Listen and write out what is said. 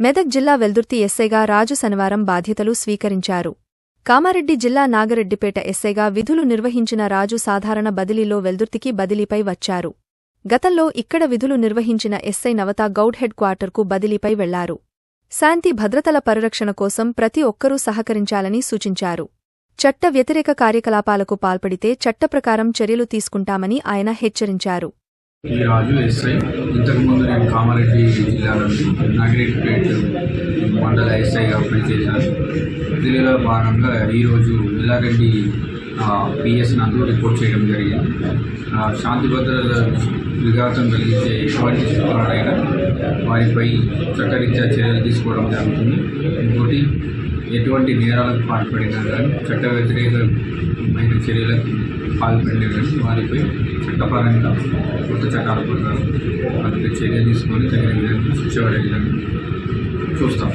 మెదక్ జిల్లా వెల్దుర్తి ఎస్ఐగా రాజు శనివారం బాధ్యతలు స్వీకరించారు. కామారెడ్డి జిల్లా నాగరెడ్డిపేట ఎస్ఐగా విధులు నిర్వహించిన రాజు సాధారణ బదిలీలో వెల్దుర్తికి బదిలీపై వచ్చారు. గతంలో ఇక్కడ విధులు నిర్వహించిన ఎస్ఐ నవతా గౌడ్ హెడ్ క్వార్టర్కు బదిలీపై వెళ్ళారు. శాంతి భద్రతల పరిరక్షణ కోసం ప్రతి ఒక్కరూ సహకరించాలని సూచించారు. చట్ట వ్యతిరేక కార్యకలాపాలకు పాల్పడితే చట్టప్రకారం చర్యలు తీసుకుంటామని ఆయన హెచ్చరించారు. ఈ రాజు ఎస్ఐ. ఇంతకుముందు నేను కామారెడ్డి జిల్లా నుండి నాగిరెడ్డిపేట మండల ఎస్ఐగా పనిచేశాను. దీనిలో భాగంగా ఈరోజు విల్లారెడ్డి పిఎస్ నందు రిపోర్ట్ చేయడం జరిగింది. శాంతి భద్రత విఘాతం కలిగించే ఎటువంటి చిత్రాలైనా వారిపై చట్టరీత్యా చర్యలు తీసుకోవడం జరుగుతుంది. ఇంకోటి ఎటువంటి నేరాలకు పాల్పడినా కానీ చట్ట వ్యతిరేకమైన చర్యలకు పాల్పడినా కానీ వారిపై చట్టపరంగా కొత్త చట్టాల ప్రకారం వారిపై చర్య తీసుకొని తగిన విధంగా శిక్ష పడే విధంగా చూస్తాం.